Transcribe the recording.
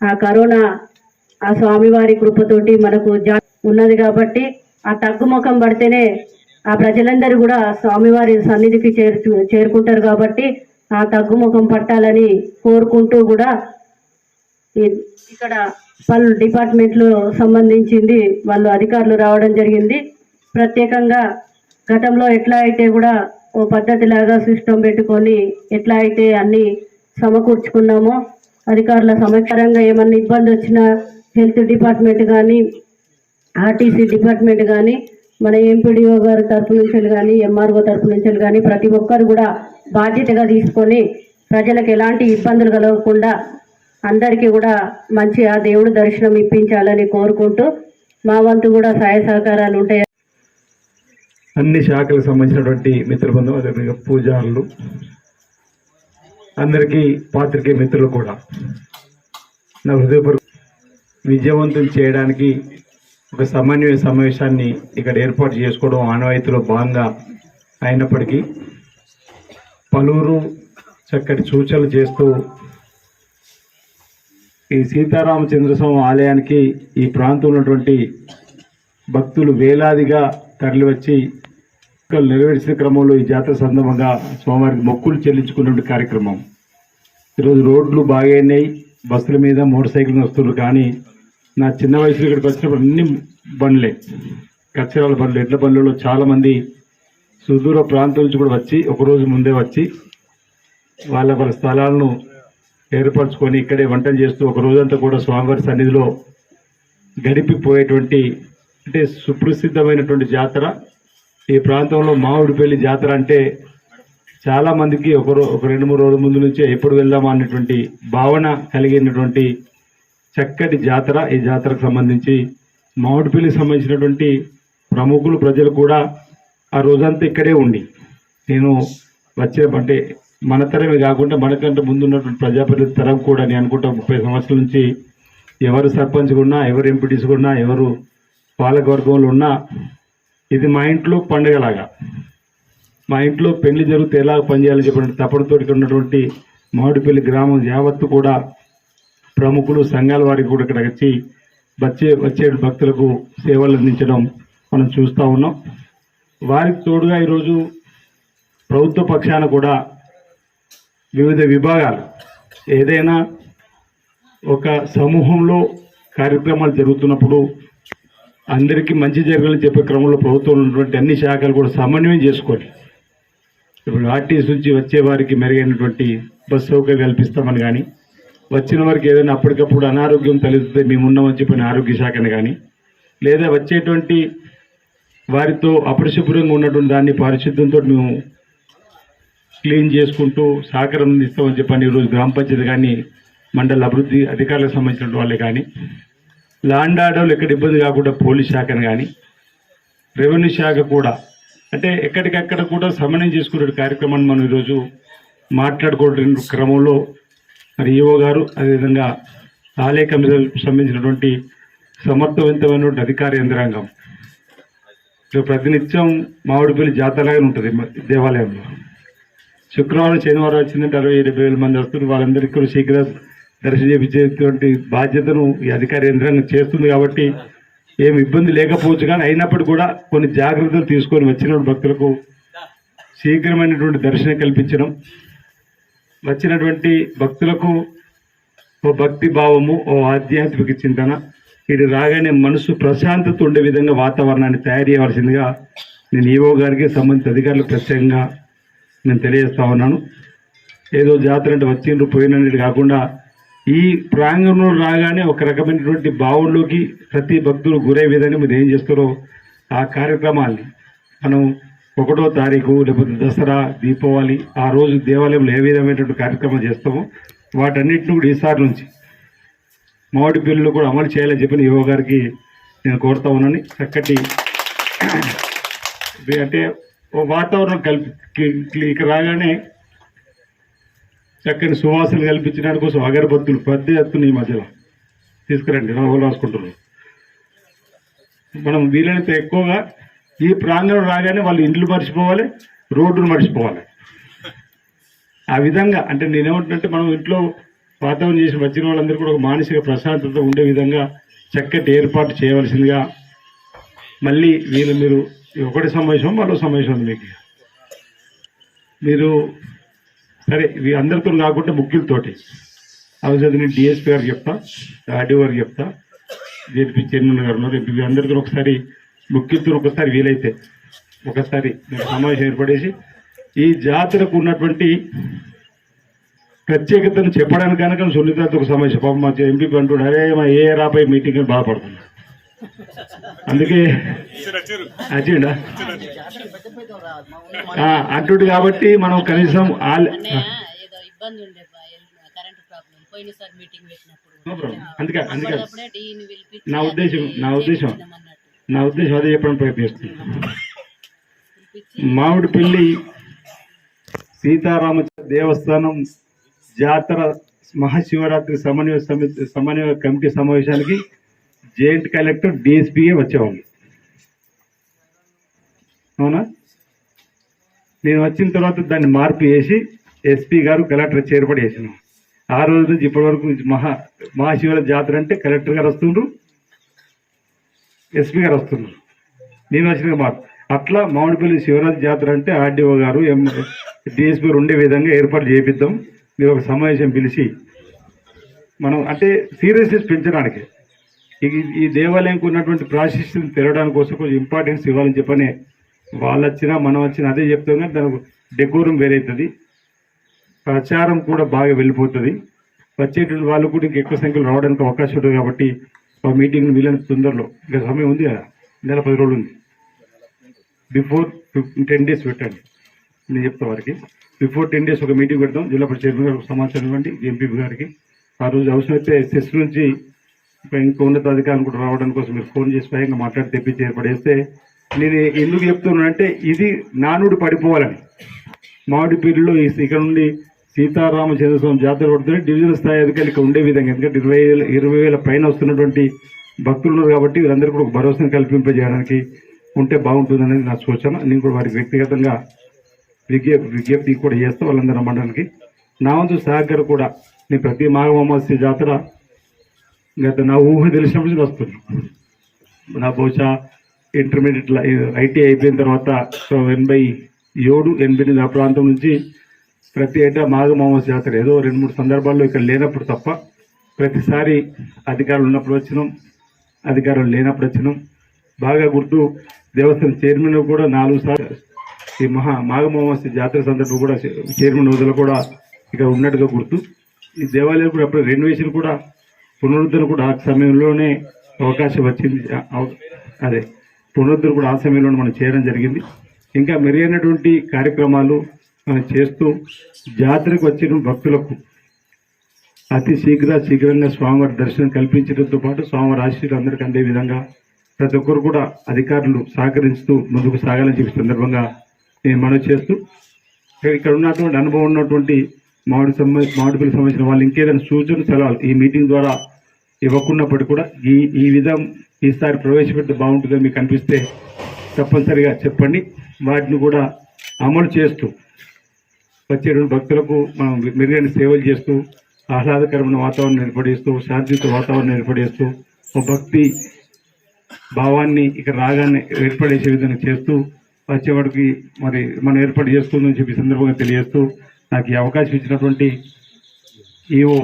ఆ కరోనా ఆ స్వామివారి కృపతోటి మనకు జా ఉన్నది కాబట్టి ఆ తగ్గుముఖం పడితేనే ఆ ప్రజలందరూ కూడా స్వామివారి సన్నిధికి చేరు చేరుకుంటారు కాబట్టి ఆ తగ్గుముఖం పట్టాలని కోరుకుంటూ కూడా ఇక్కడ పలు డిపార్ట్మెంట్లు సంబంధించింది వాళ్ళు అధికారులు రావడం జరిగింది. ప్రత్యేకంగా గతంలో ఎట్లా అయితే కూడా ఓ పద్ధతిలాగా సిస్టమ్ పెట్టుకొని ఎట్లా అయితే అన్నీ సమకూర్చుకున్నామో అధికారుల సమక్షరంగా ఏమన్నా ఇబ్బంది వచ్చినా హెల్త్ డిపార్ట్మెంట్ కానీ ఆర్టీసీ డిపార్ట్మెంట్ కానీ మన ఎంపీడీఓ గారి తరపు నుంచి కానీ ఎంఆర్ఓ తరపు నుంచి కానీ ప్రతి ఒక్కరు కూడా బాధ్యతగా తీసుకొని ప్రజలకు ఎలాంటి ఇబ్బందులు కలగకుండా అందరికీ కూడా మంచి ఆ దేవుడు దర్శనం ఇప్పించాలని కోరుకుంటూ మా వంతు కూడా సహాయ సహకారాలు ఉంటాయి. అన్ని శాఖలకు సంబంధించినటువంటి మిత్ర బృందం పూజారులు అందరికీ పాత్రికే మిత్రులు కూడా. నా హృదయపూర్వక విజయవంతం చేయడానికి ఒక సమన్వయ సమావేశాన్ని ఇక్కడ ఏర్పాటు చేసుకోవడం ఆనవాయితీలో భాగంగా అయినప్పటికీ పలువురు చక్కటి సూచనలు చేస్తూ ఈ సీతారామచంద్రస్వామి ఆలయానికి ఈ ప్రాంతంలో ఉన్నటువంటి భక్తులు వేలాదిగా తరలివచ్చి నెరవేర్చిన క్రమంలో ఈ జాతర సందర్భంగా స్వామివారికి మొక్కులు చెల్లించుకున్నటువంటి కార్యక్రమం. ఈరోజు రోడ్లు బాగైనాయి బస్సుల మీద మోటార్ సైకిల్ వస్తున్నారు. కానీ నా చిన్న వయసులో ఇక్కడికి వచ్చినప్పుడు అన్ని బండ్లే కచ్చరాల బండ్లు ఎడ్ల బండ్లలో చాలామంది సుదూర ప్రాంతం నుంచి కూడా వచ్చి ఒకరోజు ముందే వచ్చి వాళ్ళ వాళ్ళ స్థలాలను ఏర్పరచుకొని ఇక్కడే వంటలు చేస్తూ ఒక రోజంతా కూడా స్వామివారి సన్నిధిలో గడిపిపోయేటువంటి అంటే సుప్రసిద్ధమైనటువంటి జాతర. ఈ ప్రాంతంలో మామిడిపల్లి జాతర అంటే చాలా మందికి ఒక ఒక రెండు మూడు రోజుల ముందు నుంచే ఎప్పుడు వెళ్దామా అన్నటువంటి భావన కలిగినటువంటి చక్కటి జాతర. ఈ జాతరకు సంబంధించి మామిడిపల్లికి సంబంధించినటువంటి ప్రముఖులు ప్రజలు కూడా ఆ రోజంతా ఇక్కడే ఉండి నేను వచ్చే అంటే మన తరమే కాకుండా మనకంటే ముందున్నటువంటి ప్రజాప్రతి ప్రజాప్రతినిధి తరం కూడా నేను అనుకుంటా ముప్పై సంవత్సరాల నుంచి ఎవరు సర్పంచ్గా ఉన్నా ఎవరు ఎంపీటీస్గా ఉన్నా ఎవరు పాలకవర్గంలో ఉన్నా ఇది మా ఇంట్లో పండుగలాగా. మా ఇంట్లో పెళ్ళి జరిగితే ఎలా పనిచేయాలని చెప్పిన తపనతో ఉన్నటువంటి మామిడిపల్లి గ్రామం యావత్తు కూడా ప్రముఖులు సంఘాల వారికి కూడా ఇక్కడ వచ్చి వచ్చే వచ్చే భక్తులకు సేవలు అందించడం మనం చూస్తూ ఉన్నాం. వారికి తోడుగా ఈరోజు ప్రభుత్వ పక్షాన కూడా వివిధ విభాగాలు ఏదైనా ఒక సమూహంలో కార్యక్రమాలు జరుగుతున్నప్పుడు అందరికీ మంచి జరగాలని చెప్పే క్రమంలో ప్రభుత్వంలో ఉన్నటువంటి అన్ని శాఖలు కూడా సమన్వయం చేసుకోవాలి. ఇప్పుడు ఆర్టీసీ నుంచి వచ్చే వారికి మెరుగైనటువంటి బస్ సౌకర్యం కల్పిస్తామని కానీ వచ్చిన వారికి ఏదైనా అప్పటికప్పుడు అనారోగ్యం తలెత్తితే మేము ఉన్నామని చెప్పిన ఆరోగ్య శాఖని కానీ లేదా వచ్చేటువంటి వారితో అపరిశుభ్రంగా ఉన్నటువంటి దాన్ని పారిశుద్ధ్యంతో మేము క్లీన్ చేసుకుంటూ సహకారం అందిస్తామని చెప్పని ఈరోజు గ్రామ పంచాయతీ కానీ మండల అభివృద్ధి అధికారులకు సంబంధించిన వాళ్ళే కానీ లాండ్ ఆర్డర్లు ఎక్కడ ఇబ్బంది కాకుండా పోలీస్ శాఖను కానీ రెవెన్యూ శాఖ కూడా. అంటే ఎక్కడికక్కడ కూడా సమన్వయం చేసుకునే కార్యక్రమాన్ని మనం ఈరోజు మాట్లాడుకోవడం క్రమంలో మరి ఈఓ గారు అదేవిధంగా ఆలయ కమిటీలకు సంబంధించినటువంటి సమర్థవంతమైనటువంటి అధికార యంత్రాంగం. ఇప్పుడు ప్రతినిత్యం మామిడిపల్లి జాతరలాగానే ఉంటుంది దేవాలయంలో. శుక్రవారం శనివారం వచ్చిందంటే అరవై డెబ్బై వేల మంది వస్తున్నారు. వాళ్ళందరికీ కూడా శీఘ్ర దర్శనం చేపించేటువంటి బాధ్యతను ఈ అధికార యంత్రాంగం చేస్తుంది కాబట్టి ఏమి ఇబ్బంది లేకపోవచ్చు కానీ అయినప్పటికీ కూడా కొన్ని జాగ్రత్తలు తీసుకొని వచ్చిన భక్తులకు శీఘ్రమైనటువంటి దర్శనం కల్పించడం వచ్చినటువంటి భక్తులకు ఓ భక్తి భావము ఓ ఆధ్యాత్మిక చింతన ఇది రాగానే మనసు ప్రశాంతత ఉండే విధంగా వాతావరణాన్ని తయారు చేయవలసిందిగా నేను ఈవో గారికి సంబంధిత అధికారులకు ప్రత్యేకంగా నేను తెలియజేస్తా ఉన్నాను. ఏదో జాతర అంటే వచ్చిండ్రు పోయినట్టు కాకుండా ఈ ప్రాంగణంలో రాగానే ఒక రకమైనటువంటి భావంలోకి ప్రతి భక్తులు గురే విధంగా మీరు ఏం చేస్తారో ఆ కార్యక్రమాల్ని మనం ఒకటో తారీఖు లేకపోతే దసరా దీపావళి ఆ రోజు దేవాలయంలో ఏ విధమైనటువంటి కార్యక్రమం చేస్తామో వాటన్నిటిని కూడా ఈసారి నుంచి మామిడి బిల్లులు కూడా అమలు చేయాలని చెప్పిన యువ గారికి నేను కోరుతా ఉన్నాను. చక్కటి అంటే వాతావరణం కల్పి ఇక్కడ రాగానే చక్కని సువాసనలు కల్పించడానికి కోసం అగరబత్తులు పెద్ద ఎత్తున ఈ మధ్యలో తీసుకురండి రాహుల్ రాసుకుంటున్నారు. మనం వీలైనంత ఎక్కువగా ఈ ప్రాంగణం రాగానే వాళ్ళు ఇండ్లు మర్చిపోవాలి రోడ్డును మర్చిపోవాలి. ఆ విధంగా అంటే నేనేమంటున్నట్టే మనం ఇంట్లో వాతావరణం చేసి వచ్చిన వాళ్ళందరూ కూడా ఒక మానసిక ప్రశాంతత ఉండే విధంగా చక్కటి ఏర్పాటు చేయవలసిందిగా మళ్ళీ వీళ్ళు మీరు ఒకటి సమావేశం మరో సమావేశం ఉంది మీకు మీరు సరే ఇవి అందరితో కాకుండా ముగ్గులతోటి. అవసరం నేను డిఎస్పీ గారు చెప్తా ఆర్డీ గారు చెప్తా జేపీ చైర్మన్ గారు ఉన్నారు. ఎంపీ అందరితో ఒకసారి ముఖ్యులతో ఒకసారి వీలైతే ఒకసారి సమావేశం ఏర్పడేసి ఈ జాతరకు ఉన్నటువంటి ప్రత్యేకతను చెప్పడానికి కనుక సున్నితతో ఒక సమావేశం. పాపం మా ఎంపీ అంటున్నాడు అరే మా ఏ రాపై మీటింగ్ అని బాధపడుతున్నాడు అందుకే అచ్చిండా అంటుడు కాబట్టి మనం కనీసం ఆల్ అన్నయ్య ఏదో ఇబ్బంది ఉండే బా, ఎల్- కరెంటు ప్రాబ్లం పోయినసారి మీటింగ్ పెట్టినప్పుడు. No problem. అందుకే అందుకే. నా ఉద్దేశం నా ఉద్దేశం. నా ఉద్దేశం అదే చెప్పడానికి ప్రయత్నిస్తున్నాను పిలిపించి మామిడిపల్లి సీతారామ దేవస్థానం జాతర మహాశివరాత్రి సమన్వయ సమితి సమన్వయ కమిటీ సమావేశానికి జాయింట్ కలెక్టర్ డిఎస్పీఏ వచ్చేవాళ్ళు. అవునా? నేను వచ్చిన తర్వాత దాన్ని మార్పు చేసి ఎస్పీ గారు కలెక్టర్ చేరుపడి చేసినాం. ఆ రోజు నుంచి ఇప్పటి వరకు మహా మహాశివరాత్రి జాతర అంటే కలెక్టర్ గారు వస్తుండ్రు ఎస్పీ గారు వస్తున్నారు నేను వచ్చిన మార్పు అట్లా మామిడిపల్లి శివరాత్రి జాతర అంటే ఆర్డీఓ గారు ఎం డిఎస్పీ గారు ఉండే విధంగా ఏర్పాటు చేపిద్దాం. మీరు ఒక సమావేశం పిలిచి మనం అంటే సీరియస్నెస్ పెంచడానికి. ఈ- ఈ దేవాలయంకు ఉన్నటువంటి ప్రాశస్త్యం తెరవడానికి కోసం కొంచెం ఇంపార్టెన్స్ ఇవ్వాలని చెప్పని వాళ్ళు వచ్చినా మనం వచ్చినా అదే చెప్తాం కానీ దానికి డెకోరం వేరవుతుంది ప్రచారం కూడా బాగా వెళ్ళిపోతుంది. వచ్చేటువంటి వాళ్ళు కూడా ఇంకా ఎక్కువ సంఖ్యలో రావడానికి అవకాశం ఉంటుంది కాబట్టి ఆ మీటింగ్ వీలైన తొందరలో. ఇంకా సమయం ఉంది కదా? నెల పది రోజులు ఉంది. బిఫోర్ టెన్ డేస్ పెట్టండి. నేను చెప్తా వారికి. బిఫోర్ టెన్ డేస్ ఒక మీటింగ్ పెడతాం జిల్లా పరిషత్ చైర్మన్ గారికి సమాచారం ఇవ్వండి. ఎంపీ గారికి. ఆ రోజు అవసరమైతే సెస్ నుంచి ఇంకా ఉన్నత ఉన్నతాధికారులు కూడా రావడం కోసం మీరు ఫోన్ చేసి స్వయంగా మాట్లాడి తెప్పించి ఏర్పడేస్తే నేను ఎందుకు చెప్తున్నానంటే ఇది నానుడు పడిపోవాలని. మామిడిపల్లిలో ఈ ఇక్కడ నుండి సీతారామచంద్ర స్వామి జాతర పడుతుంది. డివిజన్ స్థాయి అధికారులు ఇక్కడ ఉండే విధంగా ఎందుకంటే ఇరవై వేల ఇరవై వేల పైన వస్తున్నటువంటి భక్తులు ఉన్నారు కాబట్టి వీరందరూ కూడా ఒక భరోసాను కల్పింపజేయడానికి ఉంటే బాగుంటుంది అనేది నా సూచన. నేను కూడా వారికి వ్యక్తిగతంగా విజ్ఞప్తి విజ్ఞప్తి కూడా చేస్తా వాళ్ళందరూ రమ్మడానికి నా వంతు సహకారం కూడా నేను ప్రతి మాఘమాస్య జాతర గత నా ఊహ తెలిసినప్పుడు నుంచి వస్తున్నాను నా బహుశా ఇంటర్మీడియట్ ఐటీ అయిపోయిన తర్వాత సో ఎనభై ఏడు ఎనభై ఎనిమిది ఆ ప్రాంతం నుంచి ప్రతి ఏటా మాఘమామస్ జాతర. ఏదో రెండు మూడు సందర్భాల్లో ఇక్కడ లేనప్పుడు తప్ప ప్రతిసారి అధికారులు ఉన్నప్పుడు వచ్చినాం అధికారులు లేనప్పుడు వచ్చినాం. బాగా గుర్తు దేవస్థానం చైర్మన్ కూడా నాలుగు సార్లు ఈ మహా మాఘమామస్య జాతర సందర్భం కూడా చైర్మన్ హోదాలో కూడా ఇక్కడ ఉన్నట్టుగా గుర్తు. ఈ దేవాలయం కూడా అప్పుడు రెనోవేషన్ కూడా పునరుద్ధరణ కూడా ఆ సమయంలోనే అవకాశం వచ్చింది. అదే పునరుద్ధరణ కూడా ఆ సమయంలోనే మనం చేయడం జరిగింది. ఇంకా మెరుగైనటువంటి కార్యక్రమాలు మనం చేస్తూ జాతరకు వచ్చిన భక్తులకు అతి శీఘ్ర శీఘ్రంగా స్వామివారి దర్శనం కల్పించడంతో పాటు స్వామివారి ఆశీస్సులు అందరికీ అందే విధంగా ప్రతి ఒక్కరు కూడా అధికారులు సహకరిస్తూ ముందుకు సాగాలని చెప్పి సందర్భంగా నేను మనవి చేస్తూ ఇక్కడ- ఉన్నటువంటి అనుభవం ఉన్నటువంటి మామిడి సంబంధ మామిడిపల్లి సంబంధించిన వాళ్ళు ఇంకేదైనా సూచనలు సలహాలు ఈ మీటింగ్ ద్వారా ఇవ్వకున్నప్పటికీ కూడా ఈ ఈ విధం ఈసారి ప్రవేశపెడితే బాగుంటుందో మీకు అనిపిస్తే తప్పనిసరిగా చెప్పండి. వాటిని కూడా అమలు చేస్తూ వచ్చేటువంటి భక్తులకు మనం మెరుగైన సేవలు చేస్తూ ఆహ్లాదకరమైన వాతావరణం ఏర్పడేస్తూ శాంతియుత వాతావరణం ఏర్పడిస్తూ ఒక భక్తి భావాన్ని ఇక్కడ రాగానే ఏర్పడేసే విధంగా చేస్తూ వచ్చేవాడికి మరి మనం ఏర్పాటు చేస్తుందని చెప్పి సందర్భంగా తెలియజేస్తూ నాకు ఈ అవకాశం ఇచ్చినటువంటి ఈవో